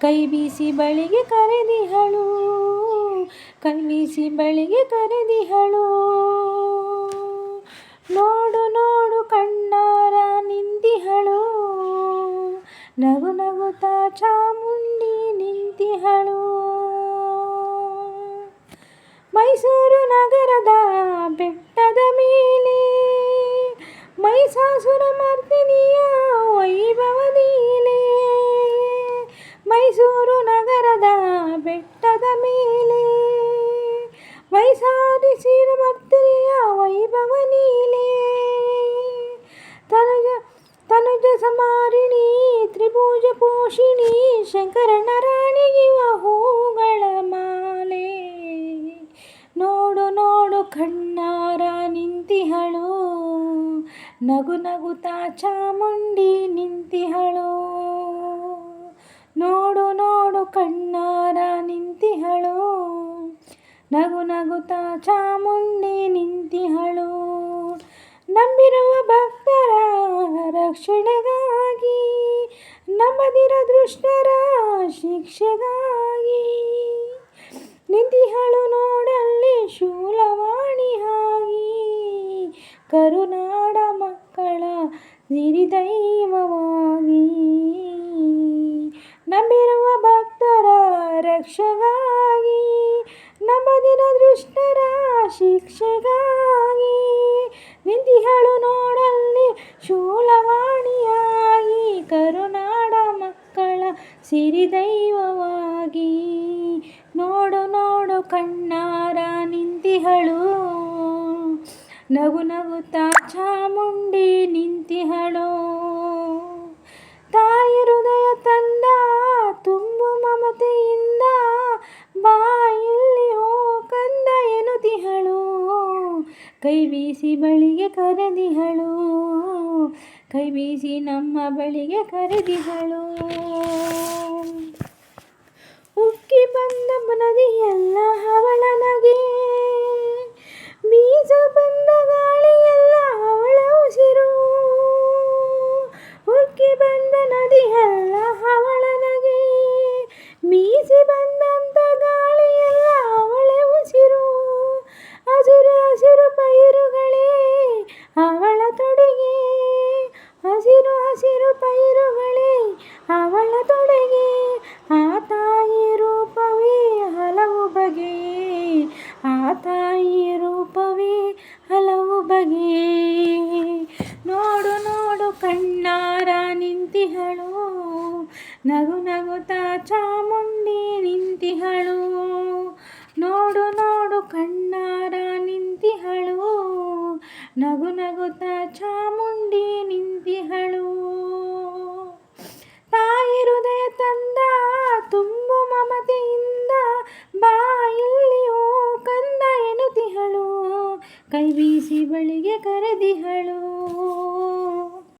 ಕೈ ಬೀಸಿ ಬಳಿಗೆ ಕರೆದಿಹಳು ಕೈ ಬೀಸಿ ಬಳಿಗೆ ಕರೆದಿಹಳು. ನೋಡು ನೋಡು ಕಣ್ಣಾರ ನಿಂತಿಹಳು ನಗು ನಗುತ ಚಾಮುಂಡಿ ನಿಂತಿಹಳು ಮೈಸೂರು ನಗರದ ಬೆಟ್ಟದ ಮೇಲೆ ಮೈಸಾಸುರ ಮರ್ದಿನಿಯ ಮೈಸೂರು ನಗರದ ಬೆಟ್ಟದ ಮೇಲೆ. ಮೈಸಾರಿಸಿರ ಮರ್ದಿನಿಯ ವೈಭವ ನೀಲೆ. ತನುಜ ತನುಜ ಸಮಾರಿಣಿ, ತ್ರಿಭುಜ ಪೋಷಿಣಿ ಶಂಕರನ ರಾಣಿಗಿವ ಹೂಗಳ ಮಾಲೆ. ನೋಡು ನೋಡು ಕಣ್ಣಾರ ನಿಂತಿಹಳು. ನಗು ನಗುತಾ ಚಾಮುಂಡಿ ನಿಂತಿಹಳು. ನೋಡು ಕಣ್ಣಾರ ನಿಂತಿಹಳು. ನಗು ನಗುತ ಚಾಮುಂಡಿ ನಿಂತಿಹಳು. ನಂಬಿರುವ ಭಕ್ತರ ರಕ್ಷಣೆಗಾಗಿ ನಮ್ಮದಿರ ದೃಷ್ಟರ ಶಿಕ್ಷೆಗಾಗಿ. ನಿಂತಿಹಳು ನೋಡಲ್ಲಿ ಶೂಲವಾಣಿ ಆಗಿ ಕರುನಾಡ ಮಕ್ಕಳ ನಿರಿದೈವವಾಗಿ ನಂಬಿರುವ ರಕ್ಷೆಗಾಗಿ ನಮ್ಮದಿನ ದೃಷ್ಟರ ಶಿಕ್ಷೆಗಾಗಿ. ನಿಂತಿಹಳು ನೋಡಲ್ಲಿ ಶೂಲವಾಣಿಯಾಗಿ, ಕರುನಾಡ ಮಕ್ಕಳ ಸಿರಿದೈವವಾಗಿ ನೋಡು ನೋಡು ಕಣ್ಣಾರ ನಿಂತಿಹಳು ನಗು ನಗುತ್ತಾ ಚಾಮುಂಡಿ ಬೀಸಿ ಬಳಿಗೆ ಕರೆದಿಹಳು. ಕೈ ಬೀಸಿ ನಮ್ಮ ಬಳಿಗೆ ಕರೆದಿಹಳು. ನಗು ನಗುತ್ತಾ ಚಾಮುಂಡಿ ನಿಂತಿಹಳು. ನೋಡು ನೋಡು ಕಣ್ಣಾರ ನಿಂತಿಹಳು. ನಗು ನಗುತ್ತಾ ಚಾಮುಂಡಿ ನಿಂತಿಹಳು. ತಾಯಿ ಹೃದಯ ತಂದ, ತುಂಬು ಮಮತೆಯಿಂದ ಬಾಯಿಲ್ಲಿ ಓ ಕಂದ ಎನುತಿಹಳು ಕೈ ಬೀಸಿ ಬಳಿಗೆ ಕರೆದಿಹಳು.